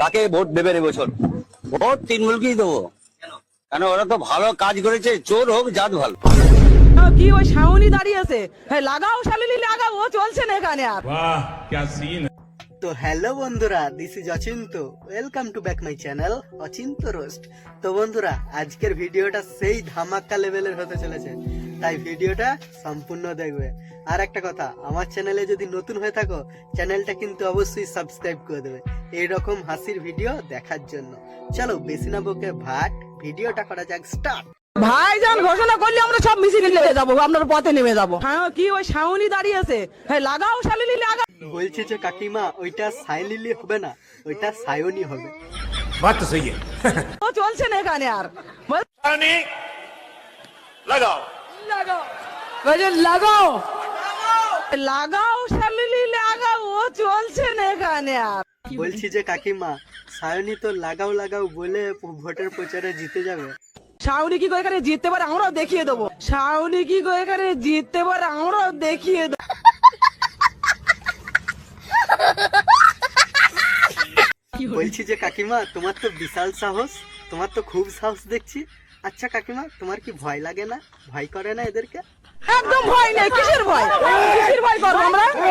তাকে ভোট দেবেন এবছর ভোট তৃণমূলকেই দেবো কেন ওরা তো ভালো কাজ করেছে চোর হোক জাত ভালো কি ওই শাওনি দাঁড়িয়েছে হ্যাঁ লাগাও শালিনি লাগাও ও চলছে না এখানে আর वाह क्या सीन है তো হ্যালো বন্ধুরা this is Achinta welcome to back my channel Achinta roast তো বন্ধুরা আজকের ভিডিওটা সেই ধামাক্কা লেভেলের হতে চলেছে তাই ভিডিওটা সম্পূর্ণ দেখবে। আর একটা কথা আমার চ্যানেলে যদি নতুন হয়ে থাকো চ্যানেলটা কিন্তু অবশ্যই সাবস্ক্রাইব করে দেবে। এইরকম হাসির ভিডিও দেখার জন্য। চলো বেশি না বকে ভাট ভিডিওটা করা যাক স্টার্ট ঘোষণা করলে আমরা সব যাব আপনার পথে নেমে যাব। হ্যাঁ, কি ওই হ্যাঁ লাগাও শালিলি লাগা বলছে যে কাকিমা ওইটা সাইলিলি হবে না ওইটা সায়নি হবে। ও চলছে না এখানে আর। লাগাও। বলছে লাগাও। লাগাও শালিনি লাগাও ও চলছে না এখানে আর। বলছি যে কাকিমা সায়নি তো লাগাও লাগাও বলে ভোটের প্রচারে জিতে যাবে। শাওনি কি করে এখানে জিততে পারে আমরাও দেখিয়ে দেবো। শাওনি কি করে এখানে জিততে পারে আমরাও দেখিয়ে দেবো। বলছি যে কাকিমা তোমার তো বিশাল সাহস তোমার তো খুব সাহস দেখছি। আচ্ছা কাকিমা, তোমার কি ভয় লাগে না? ভয় করে না এদেরকে? একদম ভয় নেই। কিসের ভয়? কিসের ভয় করব আমরা?